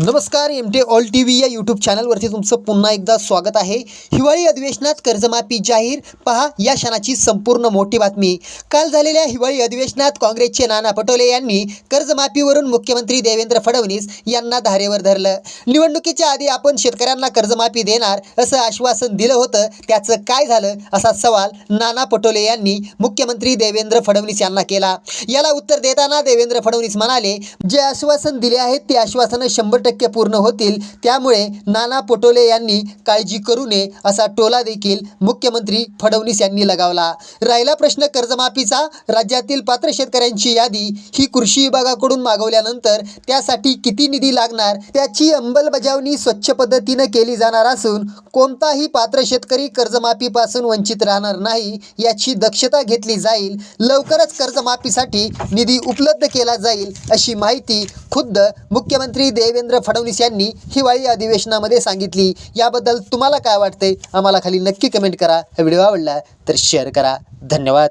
नमस्कार M T all T V या YouTube चॅनलवरती तुमचं पुन्हा एकदा स्वागत आहे. हिवाळी अधिवेशनात कर्जमाफी जाहीर. पहा या क्षणाची संपूर्ण मोठी बातमी. काल झालेल्या हिवाळी अधिवेशनात काँग्रेसचे नाना पटोले यांनी कर्जमाफीवरून मुख्यमंत्री देवेंद्र फडणवीस यांना धारेवर धरलं. निवडणुकीच्या आधी आपण शेतकऱ्यांना कर्जमाफी देणार असं आश्वासन दिलं होतं. त्याचं काय झालं असा सवाल नाना पटोले यांनी मुख्यमंत्री देवेंद्र फडणवीस यांना केला. याला उत्तर देताना देवेंद्र फडणवीस म्हणाले जे आश्वासन दिले आहेत ते आश्वासनं शंभर टक्के पूर्ण होतील. त्यामुळे नाना पटोले यांनी काळजी करू नये असा टोला देखील मुख्यमंत्री फडणवीस यांनी लगावला. राहिला प्रश्न कर्जमाफीचा? राज्यातील पात्र शेतकऱ्यांची यादी ही कृषी विभागाकडून मागवल्यानंतर त्यासाठी किती निधी लागणार? त्याची अंमलबजावणी स्वच्छ पद्धतीनं केली जाणार असून कोणताही पात्र शेतकरी कर्जमाफीपासून वंचित राहणार नाही याची दक्षता घेतली जाईल. लवकरच कर्जमाफीसाठी निधी उपलब्ध केला जाईल अशी माहिती खुद्द मुख्यमंत्री देवेंद्र फडणवीस यांनी हिवाळी अधिवेशनामध्ये सांगितली. याबद्दल तुम्हाला काय वाटते आम्हाला खाली नक्की कमेंट करा. हा व्हिडिओ आवडला तर शेअर करा. धन्यवाद.